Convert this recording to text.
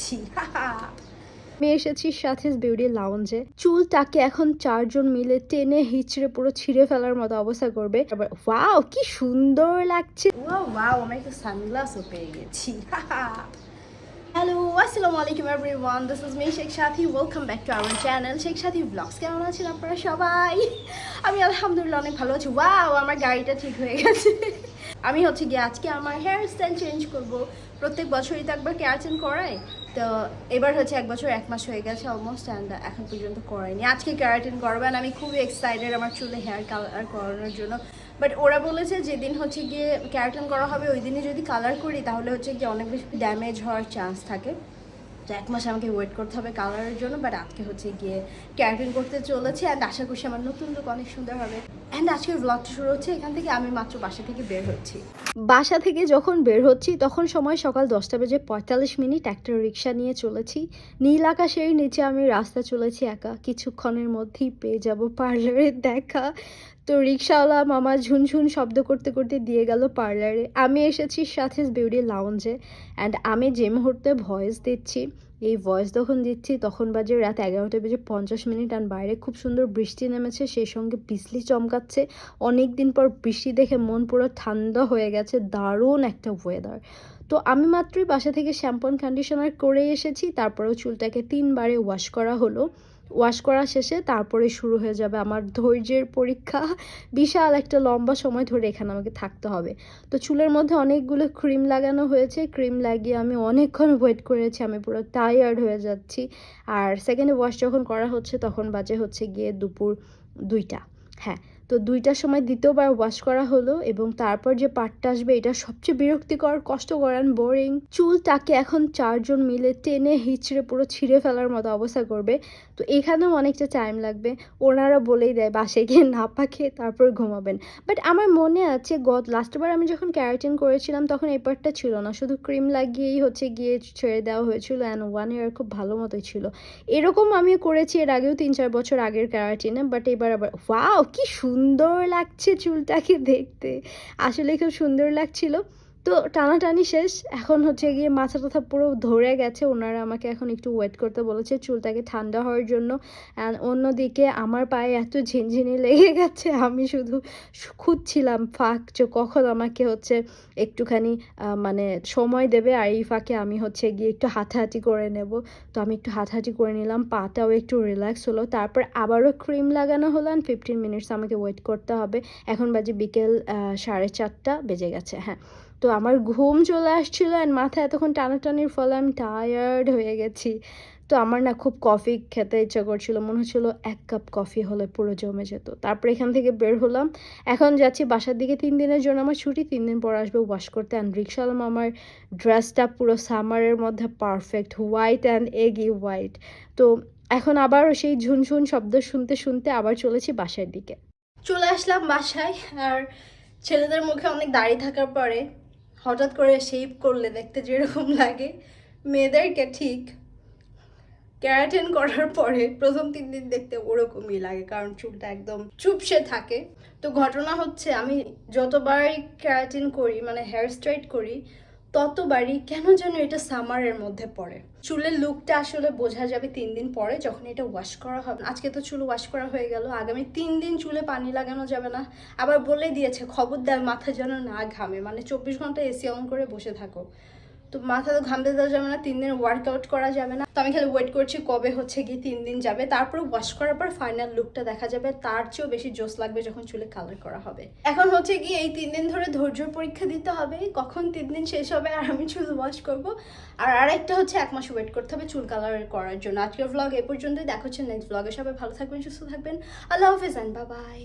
গেছি আমি এসেছি সাথে বিউটি লাউঞ্জে চুলটাকে এখন চারজন মিলে টেনে হিচড়ে পুরো ছিঁড়ে ফেলার মতো অবস্থা করবে। এবার ওয়াও কি সুন্দর লাগছে। ওয়াও ওয়াও আমি একটা সানগ্লাসও পেয়ে গেছি। হ্যালো আসসালামু আলাইকুম everyone this is me Sheikh Sathi welcome back to our channel Sheikh Sathi blogs কেমন আছেন আপনারা সবাই? আমি আলহামদুলিল্লাহ অনেক ভালো আছি। ওয়াও আমার গাড়িটা ঠিক হয়ে গেছে। আমি হচ্ছে গিয়ে আজকে আমার হেয়ার স্টাইল চেঞ্জ করব। প্রত্যেক বছরই তো একবার কেয়ার চেঞ্জ করাই। তো এবার হচ্ছে এক বছর, এক মাস হয়ে গেছে অলমোস্ট অ্যান্ড এখন পর্যন্ত করাইনি। আজকে কেরাটিন করবেন আমি খুবই এক্সাইটেড আমার চুলে হেয়ার কালার করানোর জন্য। বাট ওরা বলেছে যেদিন হচ্ছে গিয়ে ক্যারাটিন করা হবে, ওই দিনই যদি কালার করি, তাহলে হচ্ছে গিয়ে অনেক বেশি ড্যামেজ হওয়ার চান্স থাকে। তো এক মাস আমাকে ওয়েট করতে হবে কালারের জন্য বাট আজকে হচ্ছে গিয়ে ক্যারাটিন করতে চলেছে অ্যান্ড আশা করছি আমার নতুন লুক অনেক সুন্দর হবে। অ্যান্ড আজকের ব্লগটা শুরু হচ্ছে, এখান থেকে আমি মাত্র বাসা থেকে বের হচ্ছি। বাসা থেকে যখন বের হচ্ছি, তখন সময় সকাল দশটা বেজে পঁয়তাল্লিশ মিনিট একটা রিক্সা নিয়ে চলেছি। নীল আকাশের নিচে আমি রাস্তা চলেছি একা। কিছুক্ষণের মধ্যেই পেয়ে যাব পার্লারের দেখা। তো রিক্সাওয়ালা মামা ঝুনঝুন শব্দ করতে করতে দিয়ে গেল পার্লারে। আমি এসেছি সাথে বিউটি লাউঞ্জে অ্যান্ড আমি যে মুহূর্তে ভয়েস দিচ্ছি, এই ভয়েস যখন দিচ্ছি তখন বাজে রাত এগারোটা বেজে পঞ্চাশ মিনিট আর বাইরে খুব সুন্দর বৃষ্টি নেমেছে, সেই সঙ্গে বিজলি চমকাচ্ছে। অনেক দিন পর বৃষ্টি দেখে মন পুরো ঠান্ডা হয়ে গেছে, দারুণ একটা ওয়েদার তো আমি মাত্রই বাসা থেকে শ্যাম্পন কন্ডিশনার করে এসেছি, তারপরেও চুলটাকে তিনবারে ওয়াশ করা হলো। ওয়াশ করা শেষে তারপরে শুরু হয়ে যাবে আমার ধৈর্যের পরীক্ষা। বিশাল একটা লম্বা সময় ধরে এখানে আমাকে থাকতে হবে। তো চুলের মধ্যে অনেকগুলো ক্রিম লাগানো হয়েছে। ক্রিম লাগিয়ে আমি অনেকক্ষণ ওয়েট করেছি, আমি পুরো টায়ার্ড হয়ে যাচ্ছি। আর সেকেন্ডে ওয়াশ যখন করা হচ্ছে, তখন বাজে হচ্ছে গিয়ে দুপুর দুইটা। হ্যাঁ তো দুইটার সময় দ্বিতীয়বার ওয়াশ করা হলো এবং তারপর যে পাটটা আসবে, এটা সবচেয়ে বিরক্তিকর, কষ্টকর অ্যান্ড বোরিং চুলটাকে এখন চারজন মিলে টেনে হিচড়ে পুরো ছিঁড়ে ফেলার মতো অবস্থা করবে। তো এখানেও অনেকটা টাইম লাগবে। ওনারা বলেই দেয় বাসে গিয়ে না পাখে তারপর ঘুমাবেন। বাট আমার মনে আছে, গত লাস্টবার আমি যখন ক্যারাটিন করেছিলাম, তখন এই পার্টটা ছিল না। শুধু ক্রিম লাগিয়েই হচ্ছে গিয়ে ছেড়ে দেওয়া হয়েছিল অ্যান্ড ওয়ান ইয়ার খুব ভালো মতোই ছিল। এরকম আমি করেছি এর আগেও তিন, চার বছর আগের ক্যারাটিনে বাট এবার আবার ওয়াও কি সুন্দর লাগছে চুলটাকে দেখতে। আসলে খুব সুন্দর লাগছিল। তো টানাটানি শেষ। এখন হচ্ছে গিয়ে মাথা টাথা পুরো ধরে গেছে। ওনারা আমাকে এখন একটু ওয়েট করতে বলেছে চুলটাকে ঠান্ডা হওয়ার জন্য। অ্যান্ড অন্যদিকে আমার পায়ে এত ঝিনঝিনি লেগে গেছে, আমি শুধু খুঁজছিলাম, ফাঁক যে কখন আমাকে হচ্ছে একটুখানি মানে সময় দেবে। আর এই ফাঁকে আমি হচ্ছে গিয়ে একটু হাঁটাহাঁটি করে নেব। তো আমি একটু হাঁটাহাঁটি করে নিলাম, পাটাও একটু রিল্যাক্স হলো। তারপর আবারও ক্রিম লাগানো হলো অ্যান্ড ফিফটিন মিনিটস আমাকে ওয়েট করতে হবে। এখন বাজে বিকেল সাড়ে চারটা বেজে গেছে হ্যাঁ। তো আমার ঘুম চলে আসছিল অ্যান্ড মাথায় এতক্ষণ টানাটানির ফলে আমি টায়ার্ড হয়ে গেছি। তো আমার না খুব কফি খেতে ইচ্ছা করছিল, মনে হচ্ছিল এক কাপ কফি হলে পুরো জমে যেত। তারপর এখান থেকে বের হলাম। এখন যাচ্ছি বাসার দিকে, তিন দিনের জন্য আমার ছুটি, তিন দিন পর আসবে ওয়াশ করতে। অ্যান্ড রিক্সালাম আমার ড্রেসটা পুরো সামারের মধ্যে perfect white and eggy white তো এখন আবার সেই ঝুনঝুন শব্দ শুনতে শুনতে আবার চলেছি বাসার দিকে। চলে আসলাম বাসায়, আর ছেলেদের মুখে অনেক দাড়ি থাকার পরে হঠাৎ করে শেপ করলে দেখতে যেরকম লাগে। মেয়েদেরকে ঠিক ক্যারাটেন করার পরে প্রথম তিন দিন দেখতে ওরকমই লাগে, কারণ চুলটা একদম চুপসে থাকে। তো ঘটনা হচ্ছে, আমি যতবারই ক্যারাটিন করি মানে হেয়ার স্ট্রাইট করি ততবারই কেন যেন এটা সামারের মধ্যে পড়ে। চুলের লুকটা আসলে বোঝা যাবে তিন দিন পরে যখন এটা ওয়াশ করা হবে। আজকে তো চুল ওয়াশ করা হয়ে গেল, আগামী তিন দিন চুলে পানি লাগানো যাবে না। আবার বলে দিয়েছে, খবরদার মাথা যেন না ঘামে। মানে চব্বিশ ঘণ্টা এসি অন করে বসে থাকো। তো মাথা তো ঘামতে দেওয়া যাবে না, তিন দিন ওয়ার্কআউট করা যাবে না। তো আমি খালি ওয়েট করছি কবে হচ্ছে গিয়ে তিন দিন যাবে। তারপরে ওয়াশ করার পর ফাইনাল লুকটা দেখা যাবে। তার চেয়েও বেশি জোস লাগবে যখন চুলে কালার করা হবে। এখন হচ্ছে গিয়ে এই তিন দিন ধরে ধৈর্য পরীক্ষা দিতে হবে। কখন তিন দিন শেষ হবে আর আমি চুল ওয়াশ করব। আর আরেকটা হচ্ছে এক মাস ওয়েট করতে হবে চুল কালার করার জন্য। আজকের ভ্লগ এ পর্যন্তই। দেখা নেক্সট ভ্লগে সবাই ভালো থাকবেন, সুস্থ থাকবেন। আল্লাহ হাফিজ অ্যান্ড বাবাই